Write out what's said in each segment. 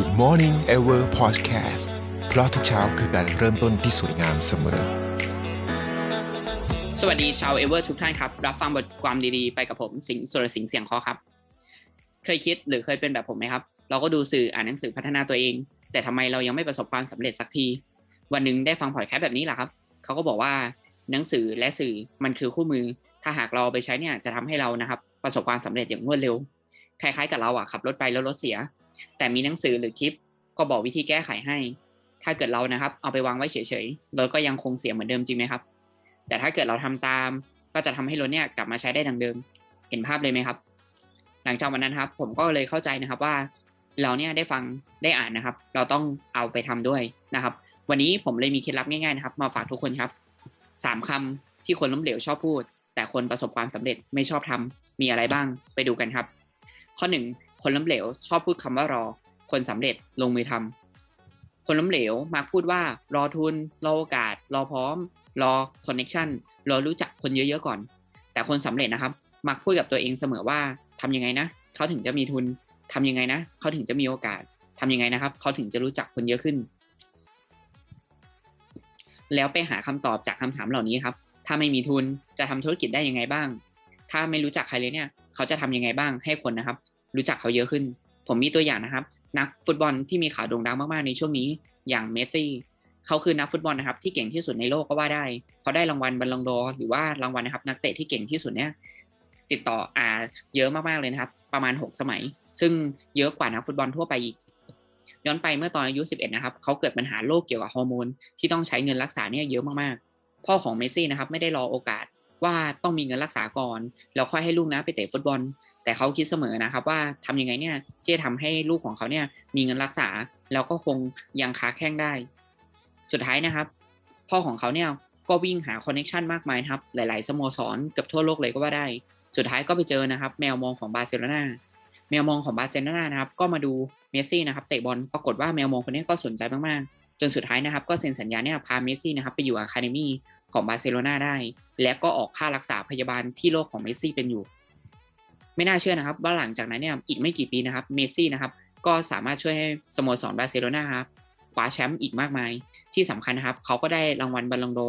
Good Morning Ever Podcast เพราะทุกเช้าคือการเริ่มต้นที่สวยงามเสมอ สวัสดีชาวเอเวอร์ทุกท่านครับ รับฟังบทความดีๆ ไปกับผมสิงห์สุรสิงห์เสียงคอครับ เคยคิดหรือเคยเป็นแบบผมไหมครับ เราก็ดูสื่ออ่านหนังสือพัฒนาตัวเอง แต่ทำไมเรายังไม่ประสบความสำเร็จสักที วันหนึ่งได้ฟังพอดแคสต์แบบนี้แหละครับ เขาก็บอกว่าหนังสือและสื่อมันคือคู่มือ ถ้าหากเราเอาไปใช้เนี่ยจะทำให้เรานะครับ ประสบความสำเร็จอย่างรวดเร็ว คล้ายๆกับเราอะขับรถไปแล้วรถเสีย แต่มีหนังสือหรือคลิปก็บอกวิธีแก้ไขให้ ถ้าเกิดเรานะครับ เอาไปวางไว้เฉยๆรถก็ยังคงเสียเหมือนเดิมจริงไหมครับ แต่ถ้าเกิดเราทำตาม ก็จะทำให้รถเนี่ยกลับมาใช้ได้ดังเดิม เห็นภาพเลยไหมครับ หลังจากวันนั้นครับ ผมก็เลยเข้าใจนะครับว่า เราเนี่ยได้ฟังได้อ่านนะครับ เราต้องเอาไปทำด้วยนะครับ วันนี้ผมเลยมีเคล็ดลับง่ายๆนะครับ มาฝากทุกคนครับสามคำที่คนล้มเหลวชอบพูด แต่คนประสบความสำเร็จไม่ชอบทำมีอะไรบ้างไปดูกันครับ ข้อหนึ่ง คนล้มเหลว ชอบพูดคำว่ารอ คนสำเร็จลงมือทำคนล้มเหลวมักพูดว่ารอทุน รอโอกาส รอพร้อม รอคอนเน็ชันรอรู้จักคนเยอะๆก่อน แต่คนสำเร็จนะครับ มักพูดกับตัวเองเสมอว่าทำยังไงนะเขาถึงจะมีทุนทำยังไงนะเขาถึงจะมีโอกาสทำยังไงนะครับเขาถึงจะรู้จักคนเยอะขึ้น แล้วไปหาคำตอบจากคำถามเหล่านี้ครับ ถ้าไม่มีทุนจะทำธุรกิจได้ยังไงบ้าง ถ้าไม่รู้จักใครเลยเนี่ย เขาจะทำยังไงบ้างให้คนนะครับ รู้จักเขาเยอะขึ้น ผมมีตัวอย่างนะครับ นักฟุตบอลที่มีข่าวโด่งดังมากๆในช่วงนี้ อย่างเมสซี่เขาคือนักฟุตบอลนะครับที่เก่งที่สุดในโลกก็ว่าได้ เขาได้รางวัลบัลลงดอรหรือว่ารางวัลนะครับ นักเตะที่เก่งที่สุดเนี่ยติดต่ออ่าเยอะมากๆเลยนะครับ ประมาณ 6 สมัย ซึ่งเยอะกว่านักฟุตบอลทั่วไปอีก ย้อนไปเมื่อตอนอายุ 11 นะครับเขาเกิดปัญหาโรคเกี่ยวกับฮอร์โมนที่ต้องใช้เงินรักษาเนี่ยเยอะมากๆ พ่อของเมสซี่นะครับไม่ได้รอโอกาส ว่าต้องมีเงินรักษาก่อนแล้วค่อยให้ลูกนะไปเตะฟุตบอล แต่เขาคิดเสมอนะครับ ว่าทำยังไงเนี่ยที่จะทำให้ลูกของเขาเนี่ยมีเงินรักษาแล้วก็คงยังค้าแข้งได้ สุดท้ายนะครับ พ่อของเขาเนี่ยก็วิ่งหาคอนเน็ชันมากมายครับหลาย ๆ สโมสรเกือบทั่วโลกเลยก็ว่าได้ สุดท้ายก็ไปเจอนะครับ แมวมองของบาร์เซโลนาแมวมองของบาร์เซโลนานะครับ ก็มาดูเมสซี่นะครับ เตะบอลปรากฏว่าแมวมองคนนี้ก็สนใจมาก ๆ จนสุดท้ายนะครับ ก็เซ็นสัญญาเนี่ยพาเมสซี่นะครับไปอยู่อะคาเดมี่ของบาร์เซโลนาได้ และก็ออกค่ารักษาพยาบาลที่โลกของเมสซี่เป็นอยู่ ไม่น่าเชื่อนะครับ ว่าหลังจากนั้นเนี่ยอีกไม่กี่ปีนะครับเมสซี่นะครับก็สามารถช่วยให้สโมสรบาร์เซโลนาครับคว้าแชมป์อีกมากมาย ที่สำคัญนะครับ เขาก็ได้รางวัลบัลลงโด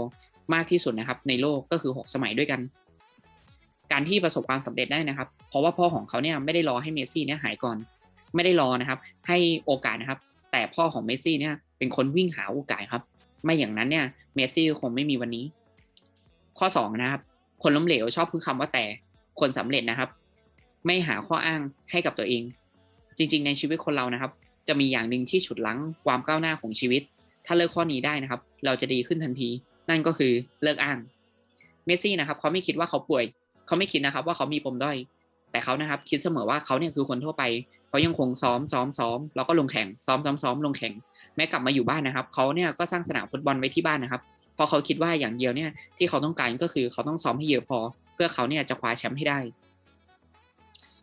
มากที่สุดนะครับ ในโลกก็คือ 6 สมัยด้วยกัน การที่ประสบความสำเร็จได้นะครับ เพราะว่าพ่อของเขาเนี่ยไม่ได้รอให้เมสซี่เนี่ยหายก่อน ไม่ได้รอนะครับ ให้โอกาสนะครับ แต่พ่อของเมสซี่เนี่ยเป็นคนวิ่งหาโอกาสครับ ไม่อย่างนั้นเนี่ยเมสซี่คงไม่มีวันนี้ ข้อ2นะครับ คนล้มเหลวชอบพูดคำว่าแต่คนสำเร็จนะครับ ไม่หาข้ออ้างให้กับตัวเอง จริง ๆ ในชีวิตคนเรานะครับ จะมีอย่างหนึ่งที่ฉุดลั้งความก้าวหน้าของชีวิต ถ้าเลิกข้อนี้ได้นะครับ เราจะดีขึ้นทันที นั่นก็คือเลิกอ้างเมสซี่นะครับเขาไม่คิดว่าเขาป่วย เขาไม่คิดนะครับ ว่าเขามีปมด้อย แต่เขานะครับคิดเสมอว่าเขาเนี่ยคือคนทั่วไปเขายังคงซ้อมซ้อมซ้อมแล้วก็ลงแข่งซ้อมซ้อมซ้อมลงแข่งแม้กลับมาอยู่บ้านนะครับเขาเนี่ยก็สร้างสนามฟุตบอลไว้ที่บ้านนะครับเพราะเขาคิดว่าอย่างเดียวเนี่ยที่เขาต้องการก็คือเขาต้องซ้อมให้เยอะพอ เพื่อเขาเนี่ยจะคว้าแชมป์ให้ได้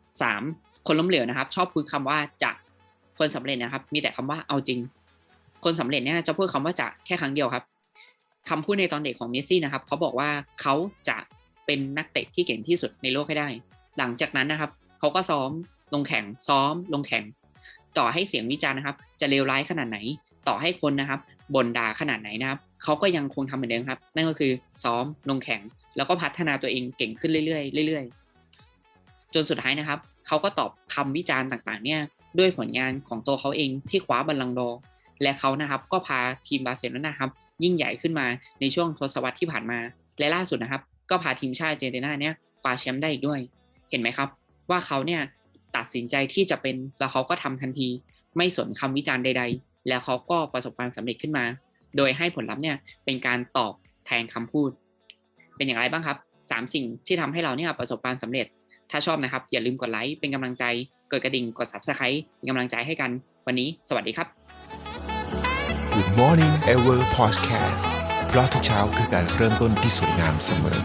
3. คนล้มเหลวนะครับ ชอบพูดคำว่าจะคนสำเร็จนะครับ มีแต่คำว่าเอาจริง คนสำเร็จเนี่ยจะพูดคำว่าจะแค่ครั้งเดียวครับคำพูดในตอนเด็กของเมสซี่นะครับเขาบอกว่าเขาจะเป็นนักเตะที่เก่งที่สุดในโลกให้ได้ หลังจากนั้นนะครับเขาก็ซ้อมลงแข่งซ้อมลงแข่ง ต่อให้เสียงวิจารณ์นะครับ จะเลวร้ายขนาดไหน ต่อให้คนนะครับบ่นด่าขนาดไหนนะครับเขาก็ยังคงทำเหมือนเดิมครับ นั่นก็คือซ้อมลงแข่ง แล้วก็พัฒนาตัวเองเก่งขึ้นเรื่อยๆเรื่อยๆ จนสุดท้ายนะครับเขาก็ตอบคำวิจารณ์ต่างๆ เนี่ยด้วยผลงานของตัวเขาเองที่คว้าบัลลังก์ดอและเขานะครับก็พาทีมบาร์เซโลนาครับยิ่งใหญ่ขึ้นมาในช่วงทศวรรษที่ผ่านมา และล่าสุดนะครับ ก็พาทีมชาติอาร์เจนตินาเนี่ยคว้าแชมป์ได้อีกด้วย เห็นไหมครับ ว่าเขาเนี่ยตัดสินใจที่จะเป็นแล้วเขาก็ทำทันที ไม่สนคำวิจารณ์ใด ๆ แล้วเขาก็ประสบความสำเร็จขึ้นมา โดยให้ผลลัพธ์เนี่ยเป็นการตอบแทนคำพูด เป็นอย่างไรบ้างครับสามสิ่งที่ทำให้เราเนี่ยประสบความสำเร็จ ถ้าชอบนะครับ อย่าลืมกดไลค์เป็นกำลังใจกดกระดิ่งกด subscribe เป็นกำลังใจให้กันวันนี้ สวัสดีครับ Good Morning Ever Podcast เพราะทุกเช้าคือการเริ่มต้นที่สวยงามเสมอ